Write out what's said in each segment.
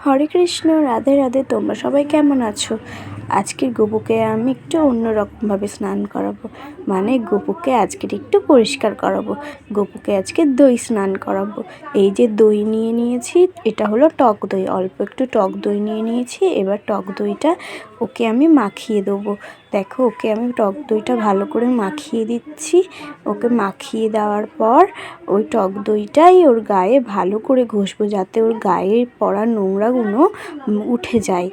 হরে কৃষ্ণ রাধে রাধে তোমরা সবাই কেমন আছো? আজকের গোপুকে আমি একটু অন্যরকমভাবে স্নান করাবো। মানে গোপুকে আজকের একটু পরিষ্কার করাবো। গোপুকে আজকে দই স্নান করাবো। এই যে দই নিয়ে নিয়েছি, এটা হলো টক দই। অল্প একটু টক দই নিয়ে নিয়েছি, এবার টক দইটা ওকে আমি মাখিয়ে দেবো। দেখো, ওকে আমি টক দইটা ভালো করে মাখিয়ে দিচ্ছি। ওকে মাখিয়ে দেওয়ার পর ওই টক দইটাই ওর গায়ে ভালো করে ঘষবো যাতে ওর গায়ে পড়া নোংরাগুলো উঠে যায়।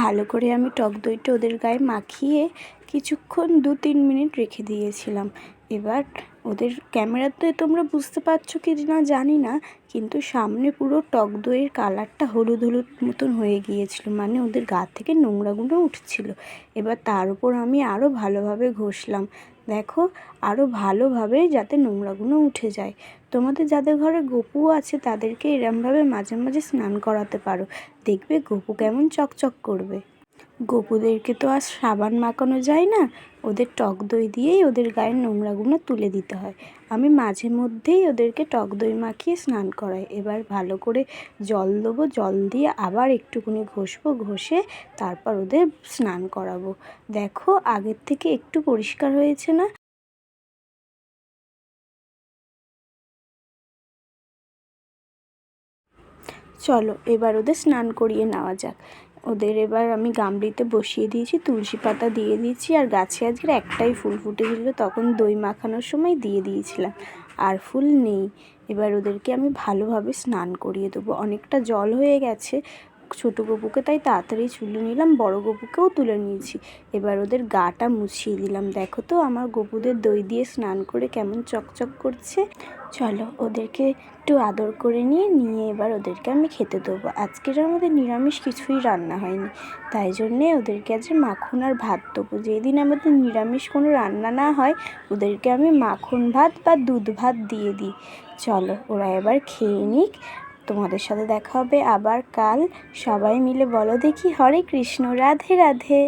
ভালো করে আমি টক দইটা ওদের গায়ে মাখিয়ে কিছুক্ষণ দু তিন মিনিট রেখে দিয়েছিলাম। এবার ওদের ক্যামেরাতে তোমরা বুঝতে পারছ কি না জানি না, কিন্তু সামনে পুরো টক দইয়ের কালারটা হলুদ হলুদ মতন হয়ে গিয়েছিল মানে ওদের গা থেকে নোংরাগুলো উঠছিল। এবার তার উপর আমি আরও ভালোভাবে ঘষলাম। দেখো আরও ভালোভাবে যাতে নোংরাগুলো উঠে যায়। তোমাদের যাদের ঘরে গপু আছে, তাদেরকে এরমভাবে মাঝে মাঝে স্নান করাতে পারো। দেখবে গপু কেমন চকচক করবে। গপুদেরকে তো আর সাবান মাখানো যায় না, ওদের টক দই দিয়েই ওদের গায়ের নোংরাগুলো তুলে দিতে হয়। আমি মাঝে মধ্যেই ওদেরকে টক দই মাখিয়ে স্নান করাই। এবার ভালো করে জল দেবো, জল দিয়ে আবার একটুখানি ঘষবো, ঘষে তারপর ওদের স্নান করাবো। দেখো, আগের থেকে একটু পরিষ্কার হয়েছে না? চলো, এবার ওদের স্নান করিয়ে নেওয়া যাক। ওদের এবার আমি গামলিতে বসিয়ে দিয়েছি, তুলসী পাতা দিয়ে দিয়েছি, আর গাছে আজকের একটাই ফুল ফুটেছিল, তখন দই মাখানোর সময় দিয়ে দিয়েছিলাম, আর ফুল নেই। এবার ওদেরকে আমি ভালোভাবে স্নান করিয়ে দেবো। অনেকটা জল হয়ে গেছে ছোটো গপুকে তাই তাড়াতাড়ি তুলে নিলাম, বড় গপুকেও তুলে নিয়েছি। এবার ওদের গাটা মুছিয়ে দিলাম। দেখো তো, আমার গপুদের দই দিয়ে স্নান করে কেমন চকচক করছে। চলো, ওদেরকে একটু আদর করে নিয়ে নিয়ে এবার ওদেরকে আমি খেতে দেবো। আজকের আমাদের নিরামিষ কিছুই রান্না হয়নি। তাই জন্যে ওদেরকে আজ মাখন আর ভাত দেবো। যেদিন আমাদের নিরামিষ কোনো রান্না না হয়, ওদেরকে আমি মাখন ভাত বা দুধ ভাত দিয়ে দিই। চলো, ওরা এবার খেয়ে নিক। তোমাদের সাথে দেখা হবে আবার কাল। সবাই মিলে বলো দেখি হরে কৃষ্ণ রাধে রাধে।